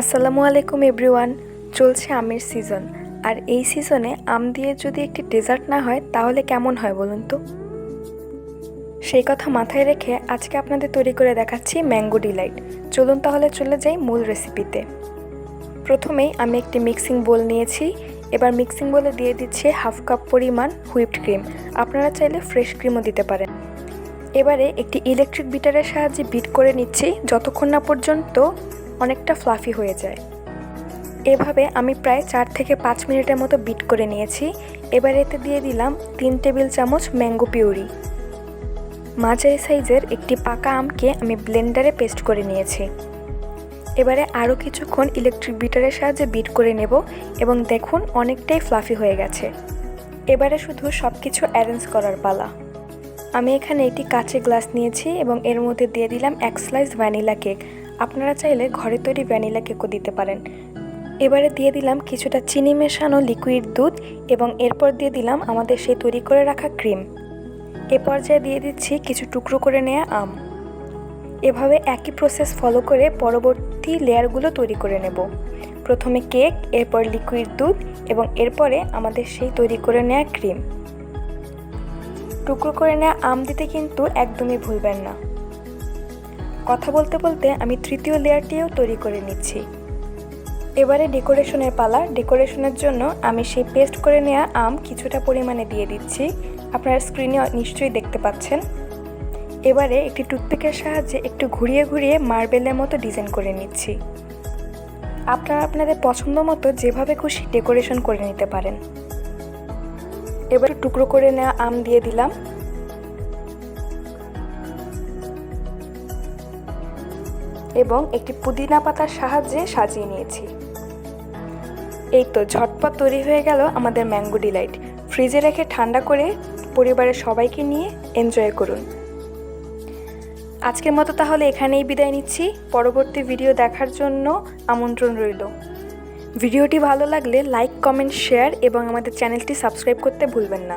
আসসালামু আলাইকুম এভরিওয়ান, চলছে আমের সিজন আর এই সিজনে আম দিয়ে যদি একটি ডেজার্ট না হয়, তাহলে কেমন হয় বলুন তো? সেই কথা মাথায় রেখে আজকে আপনাদের তৈরি করে দেখাচ্ছি ম্যাঙ্গো ডিলাইট। চলুন তাহলে চলে যাই মূল রেসিপিতে প্রথমেই আমি একটি মিক্সিং বোল নিয়েছি। এবার মিক্সিং বোলে দিয়ে দিচ্ছি হাফ কাপ পরিমাণ হুইপড ক্রিম আপনারা চাইলে ফ্রেশ ক্রিমও দিতে পারেন। এবারে একটি ইলেকট্রিক বিটারের সাহায্যে বিট করে নিচ্ছি যতক্ষণ না পর্যন্ত অনেকটা ফ্লাফি হয়ে যায়। এভাবে আমি প্রায় চার থেকে পাঁচ মিনিটের মতো বিট করে নিয়েছি। এবার এতে দিয়ে দিলাম তিন টেবিল চামচ ম্যাঙ্গো পিউরি মাঝারি সাইজের একটি পাকা আমকে আমি ব্লেন্ডারে পেস্ট করে নিয়েছি। এবারে আরও কিছুক্ষণ ইলেকট্রিক বিটারের সাহায্যে বিট করে নেব এবং দেখুন অনেকটাই ফ্লাফি হয়ে গেছে। এবারে শুধু সব কিছু অ্যারেঞ্জ করার পালা। আমি এখানে একটি কাঁচের গ্লাস নিয়েছি এবং এর মধ্যে দিয়ে দিলাম এক স্লাইস ভ্যানিলা কেক আপনারা চাইলে ঘরে তৈরি ভ্যানিলা কেকও দিতে পারেন। এবারে দিয়ে দিলাম কিছুটা চিনি মেশানো লিকুইড দুধ এবং এরপর দিয়ে দিলাম আমাদের সেই তৈরি করে রাখা ক্রিম এ পর্যায়ে দিয়ে দিচ্ছি কিছু টুকরো করে নেওয়া আম। এভাবে একই প্রসেস ফলো করে পরবর্তী লেয়ারগুলো তৈরি করে নেব। প্রথমে কেক এরপর লিকুইড দুধ এবং এরপরে আমাদের সেই তৈরি করে নেওয়া ক্রিম টুকরো করে নেওয়া আম দিতে কিন্তু একদমই ভুলবেন না। কথা বলতে বলতে আমি তৃতীয় লেয়ারটিও তৈরি করে নিচ্ছি। এবারে ডেকোরেশনের পালা। ডেকোরেশনের জন্য আমি সেই পেস্ট করে নেওয়া আম কিছুটা পরিমাণে দিয়ে দিচ্ছি। আপনারা স্ক্রিনে নিশ্চয়ই দেখতে পাচ্ছেন। এবারে একটি টুথপিকের সাহায্যে একটু ঘুরিয়ে ঘুরিয়ে মার্বেলের মতো ডিজাইন করে নিচ্ছি। আপনারা আপনাদের পছন্দ মতো যেভাবে খুশি ডেকোরেশন করে নিতে পারেন। এবার টুকরো করে নেওয়া আম দিয়ে দিলাম। এবং একটি পুদিনা পাতার সাহায্যে সাজিয়ে নিয়েছি। এই তো ঝটপট তৈরি হয়ে গেল আমাদের ম্যাঙ্গো ডিলাইট। ফ্রিজে রেখে ঠান্ডা করে পরিবারের সবাইকে নিয়ে এনজয় করুন। আজকের মতো তাহলে এখানেই বিদায় নিচ্ছি। পরবর্তী ভিডিও দেখার জন্য আমন্ত্রণ রইল। ভিডিওটি ভালো লাগলে লাইক কমেন্ট শেয়ার এবং আমাদের চ্যানেলটি সাবস্ক্রাইব করতে ভুলবেন না।